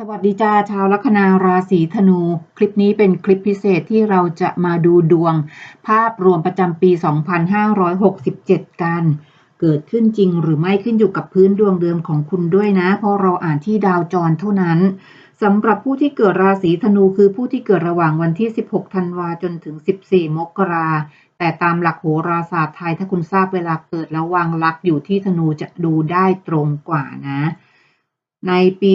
สวัสดีจ้าชาวลัคนาราศีธนู คลิปนี้เป็นคลิปพิเศษที่เราจะมาดูดวง ภาพรวมประจำปี 2567 กัน เกิดขึ้นจริงหรือไม่ขึ้นอยู่กับพื้นดวงเดิมของคุณด้วยนะ เพราะเราอ่านที่ดาวจรเท่านั้นสำหรับผู้ที่เกิดราศีธนูคือผู้ที่เกิดระหว่างวันที่ 16 ธันวาจนถึง 14 มกราแต่ตามหลักโหราศาสตร์ไทยถ้าคุณทราบเวลาเกิดแล้ววางลักอยู่ที่ธนูจะดูได้ตรงกว่านะ ในปี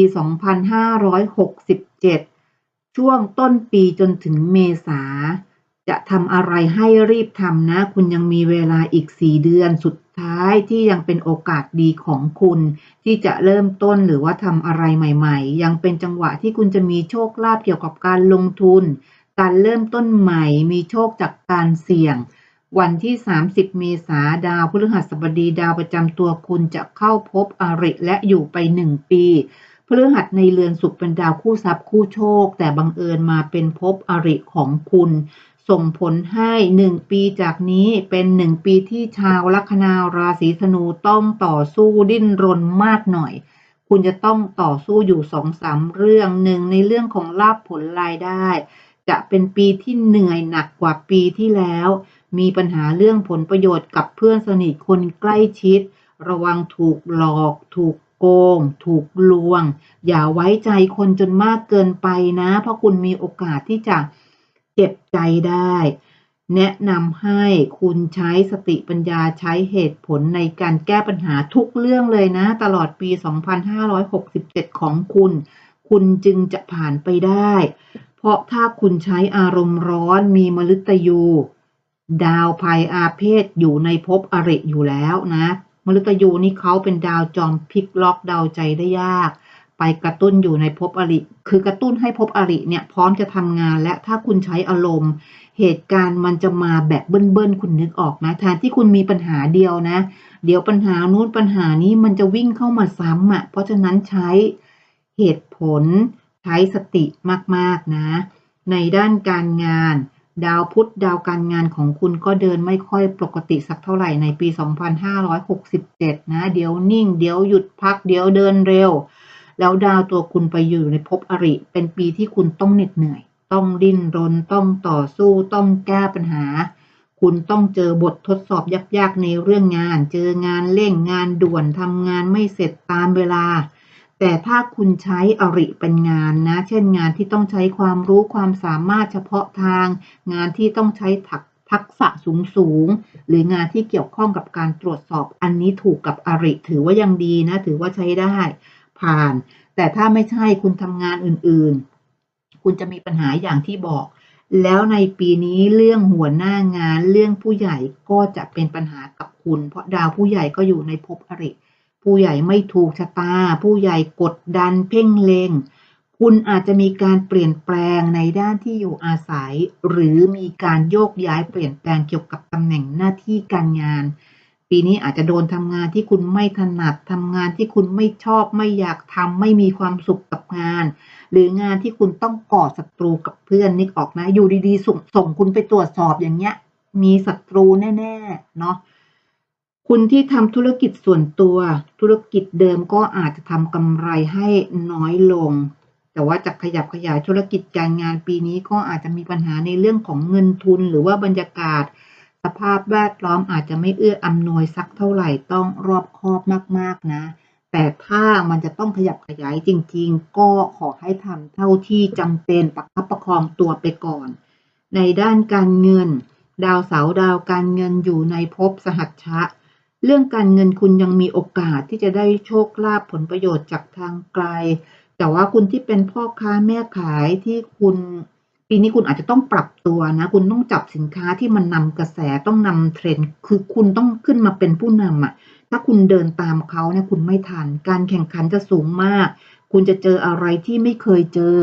2567 ช่วงต้นปีจนถึงเมษา จะทำอะไรให้รีบทำนะ คุณยังมีเวลาอีก 4 เดือนสุดท้ายที่ยังเป็นโอกาสดีของคุณ ที่จะเริ่มต้นหรือว่าทำอะไรใหม่ ๆ ยังเป็นจังหวะที่คุณจะมีโชคลาภเกี่ยวกับการลงทุน การเริ่มต้นใหม่ มีโชคจากการเสี่ยง วันที่ 30 เมษาดาวพฤหัสบดีดาวประจำตัวคุณจะเข้าพบอริและอยู่ไป 1 ปีพฤหัสในเรือนสุขเป็นดาวคู่ทรัพย์คู่โชค แต่บังเอิญมาเป็นพบอริของคุณ ส่งผลให้1ปีจากนี้เป็น1ปีที่ชาวลัคนาราศีธนูต้องต่อสู้ดิ้นรนมากหน่อย คุณจะต้องต่อสู้อยู่สองสามเรื่องหนึ่งในเรื่องของลาภผลรายได้ จะเป็นปีที่เหนื่อยหนักกว่าปีที่แล้ว มีปัญหาเรื่องผลประโยชน์กับเพื่อนสนิทคนใกล้ชิด ระวังถูกหลอก ถูกโกง ถูกลวง อย่าไว้ใจคนจนมากเกินไปนะ เพราะคุณมีโอกาสที่จะเจ็บใจได้ แนะนำให้คุณใช้สติปัญญาใช้เหตุผลในการแก้ปัญหาทุกเรื่องเลยนะ ตลอดปี 2567 ของคุณ คุณจึงจะผ่านไปได้ เพราะถ้าคุณใช้อารมณ์ร้อนมีมฤตยู ดาวภัยอาเพศอยู่ในภพอริอยู่แล้วนะมฤตยูนี่เขาเป็นดาวจอมพลิกล็อกดาวใจได้ยาก ไปกระตุ้นอยู่ในภพอริ คือกระตุ้นให้ภพอริเนี่ยพร้อมจะทำงานและถ้าคุณใช้อารมณ์ เหตุการณ์มันจะมาแบบเบิ้ลๆคุณนึกออกไหมแทนที่คุณมีปัญหาเดียวนะ เดี๋ยวปัญหานู้นปัญหานี้มันจะวิ่งเข้ามาซ้ำอะ่ะเพราะฉะนั้นใช้เหตุผลใช้สติมากๆนะ ในด้านการงาน ดาวพุธดาวการงานของคุณก็เดินไม่ค่อยปกติสักเท่าไหร่ในปี 2567 นะ เดี๋ยวนิ่ง เดี๋ยวหยุดพัก เดี๋ยวเดินเร็ว แล้วดาวตัวคุณไปอยู่ในภพอริ เป็นปีที่คุณต้องเหน็ดเหนื่อย ต้องดิ้นรน ต้องต่อสู้ ต้องแก้ปัญหา คุณต้องเจอบททดสอบยากๆในเรื่องงาน เจองานเร่งงานด่วนทำงานไม่เสร็จตามเวลา แต่ถ้าคุณใช้อริเป็นงานนะ เช่นงานที่ต้องใช้ความรู้ความสามารถเฉพาะทาง งานที่ต้องใช้ทักทักษะสูงสูง หรืองานที่เกี่ยวข้องกับการตรวจสอบอันนี้ถูกกับอริ ถือว่ายังดีนะ ถือว่าใช้ได้ผ่าน แต่ถ้าไม่ใช่คุณทำงานอื่นๆ คุณจะมีปัญหาอย่างที่บอก แล้วในปีนี้เรื่องหัวหน้างานเรื่องผู้ใหญ่ก็จะเป็นปัญหากับคุณ เพราะดาวผู้ใหญ่ก็อยู่ในภพอริ ผู้ใหญ่ไม่ถูกชะตา ผู้ใหญ่กดดันเพ่งเลงคุณอาจจะมีการเปลี่ยนแปลงในด้านที่อยู่อาศัย หรือมีการโยกย้ายเปลี่ยนแปลงเกี่ยวกับตำแหน่งหน้าที่การงาน ปีนี้อาจจะโดนทำงานที่คุณไม่ถนัดทำงานที่คุณไม่ชอบไม่อยากทำไม่มีความสุขกับงาน หรืองานที่คุณต้องก่อศัตรูกับเพื่อนนึกออกนะ อยู่ดีๆส่งส่งคุณไปตรวจสอบอย่างเงี้ย มีศัตรูแน่ๆเนาะ คุณที่ทำธุรกิจส่วนตัว ธุรกิจเดิมก็อาจจะทำกำไรให้น้อยลง แต่ว่าจะขยับขยายธุรกิจการงานปีนี้ก็อาจจะมีปัญหาในเรื่องของเงินทุน หรือว่าบรรยากาศ สภาพแวดล้อมอาจจะไม่เอื้ออำนวยสักเท่าไหร่ต้องรอบคอบมากๆนะ แต่ถ้ามันจะต้องขยับขยายจริง ๆ ก็ขอให้ทำเท่าที่จำเป็นประคับประคองตัวไปก่อน ในด้านการเงิน ดาวเสาร์ดาวการเงินอยู่ในภพสหัชชะ เรื่องการเงินคุณยังมีโอกาสที่จะได้โชคลาภผลประโยชน์จากทางไกล แต่ว่าคุณที่เป็นพ่อค้าแม่ขายที่คุณปีนี้คุณอาจจะต้องปรับตัวนะ คุณต้องจับสินค้าที่มันนำกระแสต้องนำเทรนด์คือคุณต้องขึ้นมาเป็นผู้นำอะ่ะ ถ้าคุณเดินตามเขาเนี่ยคุณไม่ทัน การแข่งขันจะสูงมาก คุณจะเจออะไรที่ไม่เคยเจอ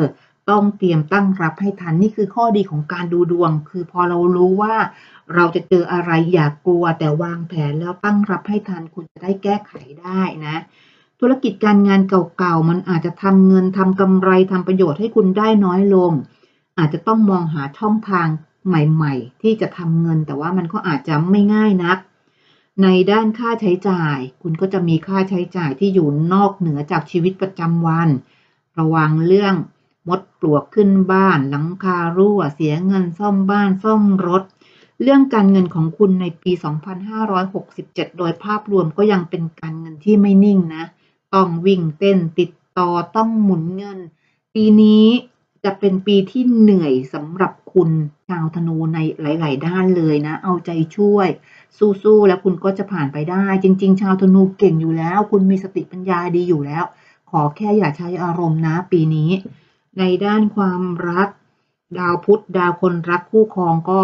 ต้องเตรียมตั้งรับให้ทันนี่คือข้อดีของการดูดวง คือพอเรารู้ว่าเราจะเจออะไรอย่ากกลัว แต่วางแผนแล้วตั้งรับให้ทันคุณจะได้แก้ไขได้นะ ธุรกิจการงานเก่าๆมันอาจจะทำเงินทำกำไรทำประโยชน์ให้คุณได้น้อยลง อาจจะต้องมองหาช่องทางใหม่ๆ ที่จะทำเงิน แต่ว่ามันก็อาจจะไม่ง่ายนัก ในด้านค่าใช้จ่าย คุณก็จะมีค่าใช้จ่ายที่อยู่นอกเหนือจากชีวิตประจำวัน ระวังเรื่อง มดปลวกขึ้นบ้าน หลังคารั่วเสียเงินซ่อมบ้านซ่อมรถ เรื่องการเงินของคุณในปี 2567 โดยภาพรวมก็ยังเป็นการเงินที่ไม่นิ่งนะ ต้องวิ่งเต้นติดต่อต้องหมุนเงิน ปีนี้จะเป็นปีที่เหนื่อยสำหรับคุณชาวธนูในหลาย ๆ ด้านเลยนะ เอาใจช่วย สู้ๆแล้วคุณก็จะผ่านไปได้ จริง ๆ ชาวธนูเก่งอยู่แล้ว คุณมีสติปัญญาดีอยู่แล้ว ขอแค่อย่าใช้อารมณ์นะ ปีนี้ ในด้านความรัก ดาวพุธดาวคนรักคู่ครองก็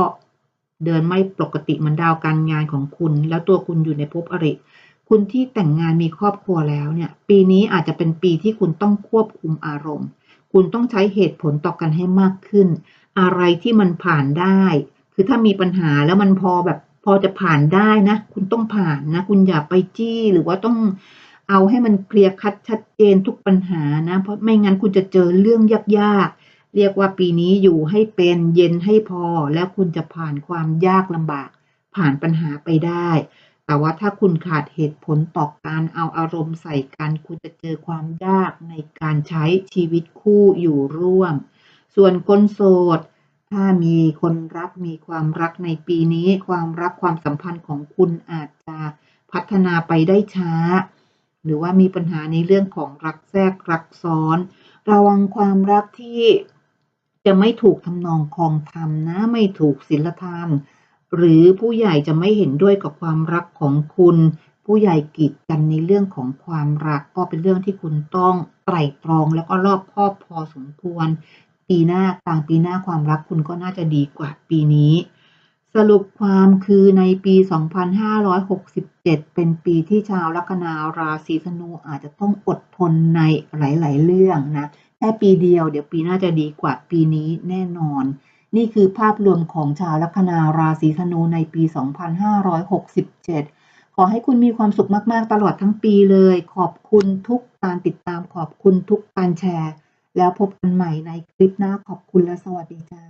เดินไม่ปกติเหมือนดาวการงานของคุณ แล้วตัวคุณอยู่ในภพอริ คุณที่แต่งงานมีครอบครัวแล้วเนี่ย ปีนี้อาจจะเป็นปีที่คุณต้องควบคุมอารมณ์ คุณต้องใช้เหตุผลต่อกันให้มากขึ้น อะไรที่มันผ่านได้ คือถ้ามีปัญหาแล้วมันพอแบบพอจะผ่านได้นะ คุณต้องผ่านนะ คุณอย่าไปจี้หรือว่าต้อง เอาให้มันเคลียร์คัดชัดเจนทุกปัญหานะ เพราะไม่งั้นคุณจะเจอเรื่องยากๆ เรียกว่าปีนี้อยู่ให้เป็นเย็นให้พอ แล้วคุณจะผ่านความยากลำบาก ผ่านปัญหาไปได้ แต่ว่าถ้าคุณขาดเหตุผลต่อการเอาอารมณ์ใส่กัน คุณจะเจอความยากในการใช้ชีวิตคู่อยู่ร่วม ส่วนคนโสดถ้ามีคนรักมีความรักในปีนี้ ความรักความสัมพันธ์ของคุณอาจจะพัฒนาไปได้ช้า หรือว่ามีปัญหาในเรื่องของรักแทรกรักซ้อน ระวังความรักที่จะไม่ถูกทำนองคลองธรรมนะไม่ถูกศีลธรรม หรือผู้ใหญ่จะไม่เห็นด้วยกับความรักของคุณ ผู้ใหญ่กีดกันในเรื่องของความรักก็เป็นเรื่องที่คุณต้องไตร่ตรองแล้วก็รอบคอบพอสมควร ปีหน้ากลางปีหน้าความรักคุณก็น่าจะดีกว่าปีนี้ สรุปความคือในปี 2567 เป็นปีที่ชาวลัคนาราศีธนูอาจจะต้องอดทนในหลาย ๆ เรื่องนะแค่ปีเดียวเดี๋ยวปีหน้าจะดีกว่าปีนี้แน่นอน นี่คือภาพรวมของชาวลัคนาราศีธนูในปี 2567 ขอให้คุณมีความสุขมาก ๆ ตลอดทั้งปีเลย ขอบคุณทุกการติดตามขอบคุณทุกการแชร์ แล้วพบกันใหม่ในคลิปหน้าขอบคุณและสวัสดีจ้า